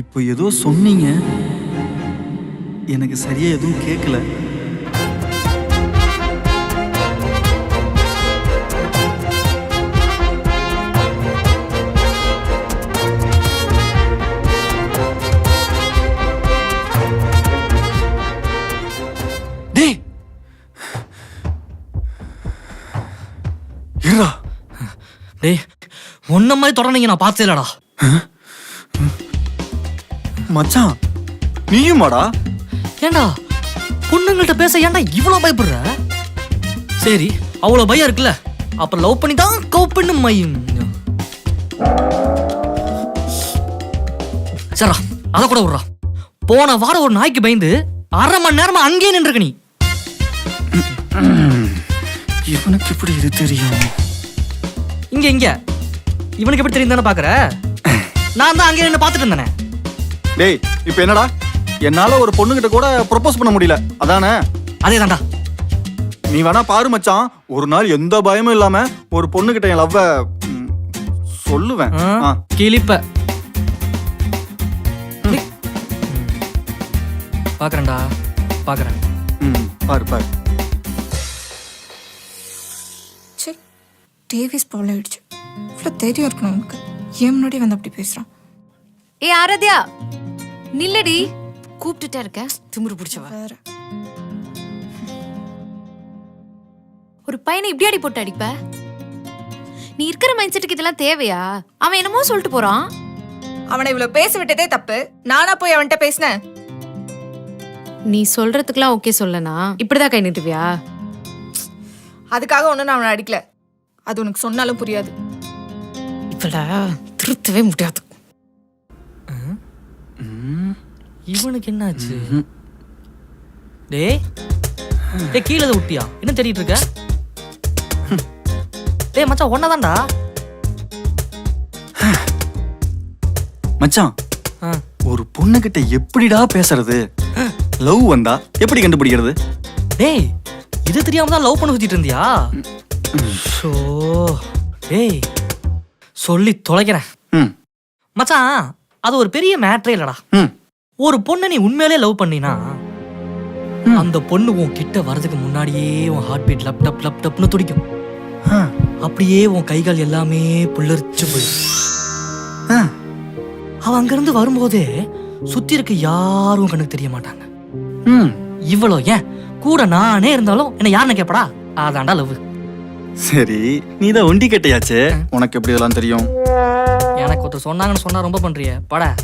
இப்போ ஏதோ சொன்னீங்க. எனக்கு சரியா எதுவும் கேட்கல டேய். உன்ன மாதிரி தொடர்ந்தீங்க நான் பார்த்தே இல்லடா. மச்சான் நீயுமாடா? ஏன்டா பொண்ணுங்கள்ட்ட பேச ஏன்டா இவ்வளோ பயப்படுற? சரி அவ்வளோ பயம் இருக்குல்ல அப்புறம் லவ் பண்ணி தான் கவ் பண்ணு மையும். சரிடா அதை கூட விட்றா. போன வாரம் ஒரு நாய்க்கு பயந்து அரை மணி நேரமா அங்கேயே நின்றுக்க நீ. இவனுக்கு இப்படி இது தெரியும்? இங்க இங்க. இவனுக்கு எப்படி தெரியும் தானே பாக்குற? நான் தான் அங்கே நின்று பார்த்துட்டு இருந்தேனே. டேய் இப்போ என்னடா? என்னால ஒரு பொண்ணுகிட்ட கூட ப்ரொபோஸ் பண்ண முடியல. அதானே? அதே தான்டா நீ வேணா பாரு மச்சான். ஒரு நாள் எந்த பயமும் இல்லாம ஒரு பொண்ணுகிட்ட என் லவ்வ சொல்லுவேன். ஆ. கிளிப்ப பாக்குறேன்டா. பாக்குறேன். ம், பாரு பாரு. சே டிவி ஸ்பால் ஆயிடுச்சு. இவ்வளோ தைரியம் இருக்கணும் உனக்கு. ஏன் முன்னாடி வந்து அப்படி பேசுகிறான் ஏ ஆராத்யா. நில்லடி. கூப்பிட்டுட்டே இருக்க? திமிரு பிடிச்சவ. ஒரு பையனை இப்படி அடி போட்டு அடிப்ப? நீ இருக்கிற மைண்ட் செட்டுக்கு இதெல்லாம் தேவையா? அவன் என்னமோ சொல்லிட்டு போறான். அவனை இவ்வளோ பேச விட்டதே தப்பு. நானா போய் அவன்கிட்ட பேசினேன். நீ சொல்றதுக்குலாம் ஓகே சொல்லனா. இப்படிதான் கை நீட்டுவியா? அதுக்காக ஒன்றும் நான் அவனை அடிக்கல. அது உனக்கு சொன்னாலும் புரியாது. இவள திருத்தவே முடியாது. இவனுக்கு என்னாச்சு? டேய் டேய் கீழே விட்டியா என்ன தேடிட்டு இருக்க? டேய் மச்சான் ஒன்னதான்டா மச்சான் ஆ. ஒரு பொண்ணுகிட்ட எப்படிடா பேசுறது? லவ் வந்தா எப்படி கண்டுபிடிக்கிறது? டேய் இது தெரியாம தான் லவ் பண்ண சுத்திட்டு இருந்தியா? ஷோ. டேய் சொல்லி தொலைக்கிறேன். மச்சான் அது ஒரு பெரிய மேட்ரே இல்லடா. ம். ஒரு பொண்ணை நீ உண்மையிலே லவ் பண்ணினா அந்த பொண்ணு உன் கிட்ட வர்றதுக்கு முன்னாடியே உன் heart beat lub dub lub டப்னு துடிக்கும். ஆ, அப்படியே உன் கைகால் எல்லாமே புல்லரிச்சு போயிடும். ஆ. அவ அங்கிருந்து வரும்போதே சுத்தி இருக்க யாரும் கண்ணுக்கு தெரிய மாட்டாங்க. ம். இவ்வளோ ஏன்? கூட நானே இருந்தாலும் என்ன யாருன்னு கேப்படா? அதான்டா லவ் சரி நீ தான் ஒண்டி கட்டையாச்சே? உனக்கு எப்படி இதெல்லாம் தெரியும்? எனக்கு ஒருத்தர் சொன்னாங்கன்னு சொன்னா ரொம்ப பண்றிய. பட.